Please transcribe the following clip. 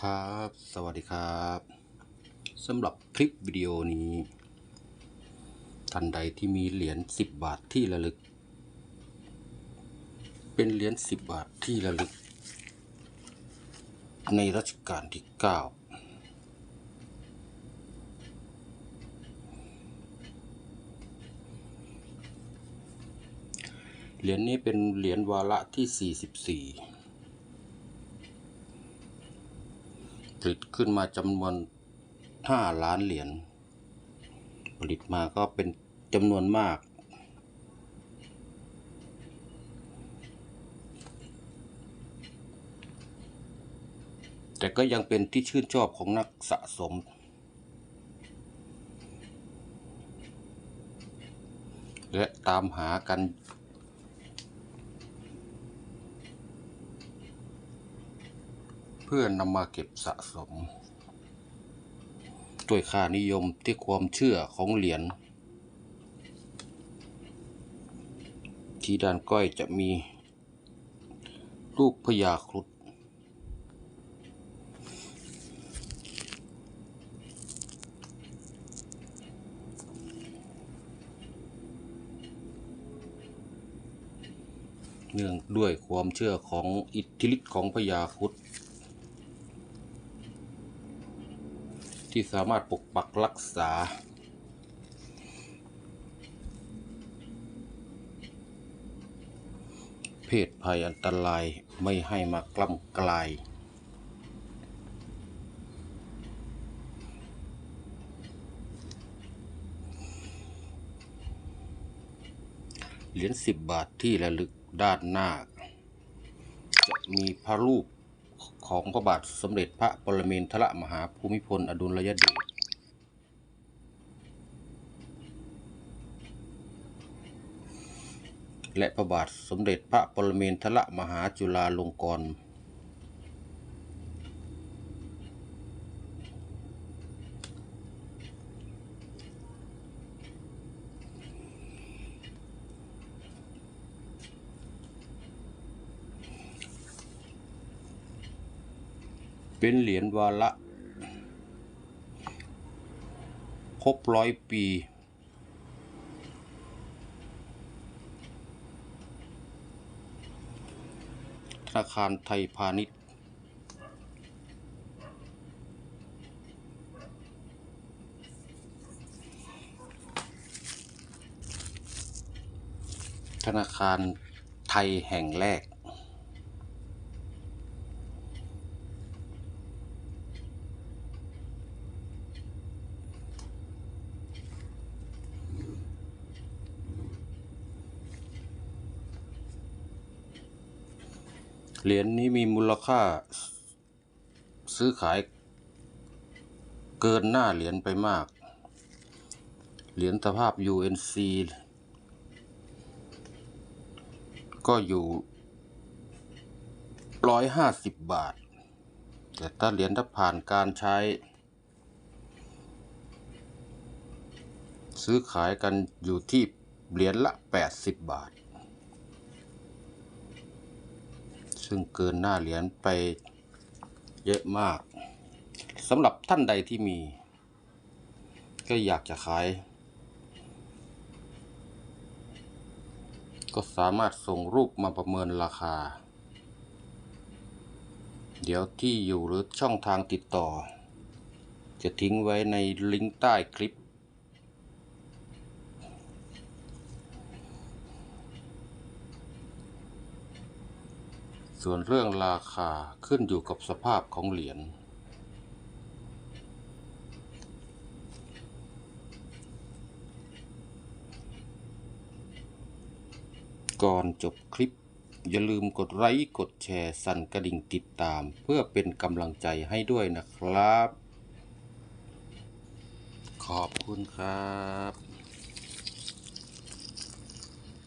ครับ สวัสดีครับสำหรับคลิปวิดีโอนี้ ท่านใดที่มีเหรียญ10 บาทที่ระลึก เป็นเหรียญ10 บาทที่ระลึก ในรัชกาลที่ 9 เหรียญนี้เป็นเหรียญวาระที่ 44 ผลิตขึ้นมาจำนวน5ล้านเหรียญผลิตมาก็เป็นจำนวนมาก แต่ก็ยังเป็นที่ชื่นชอบของนักสะสม และตามหากัน พื่อนำมาเก็บสะสมด้วยค่านิยมที่ความเชื่อของเหรียญที่ด้านก้อยจะมีรูปพญาครุฑเนื่องด้วยความเชื่อของอิทธิฤทธิ์ของพญาครุฑ ที่สามารถปกปักรักษา เพศภัยอันตรายไม่ให้มากล้ำกลายเหรียญสิบบาทที่ระลึกด้านหน้า จะมีพระรูป ของพระบาทสมเด็จพระปรมินทรมหาภูมิพลอดุลยเดชและพระบาทสมเด็จพระปรมินทรมหาจุฬาลงกรณ์ เป็นเหรียญวาระครบร้อยปี ธนาคารไทยพาณิชย์ ธนาคารไทยแห่งแรก เหรียญนี้มีมูลค่า ซื้อขาย เกินหน้าเหรียญไปมาก เหรียญสภาพ UNC ก็อยู่ร้อยห้าสิบบาท แต่ถ้าเหรียญถ้าผ่านการใช้ ซื้อขายกันอยู่ที่เหรียญละแปดสิบบาท ซึ่งเกินหน้าเหรียญไปเยอะมากสำหรับท่านใดที่มี ก็อยากจะขาย ก็สามารถส่งรูปมาประเมินราคา เดี๋ยวที่อยู่หรือช่องทางติดต่อ จะทิ้งไว้ในลิงก์ใต้คลิป ส่วนเรื่องราคาขึ้นอยู่กับสภาพของเหรียญ ก่อนจบคลิป อย่าลืมกดไลค์กดแชร์สั่นกระดิ่งติดตาม เพื่อเป็นกำลังใจให้ด้วยนะครับ ขอบคุณครับ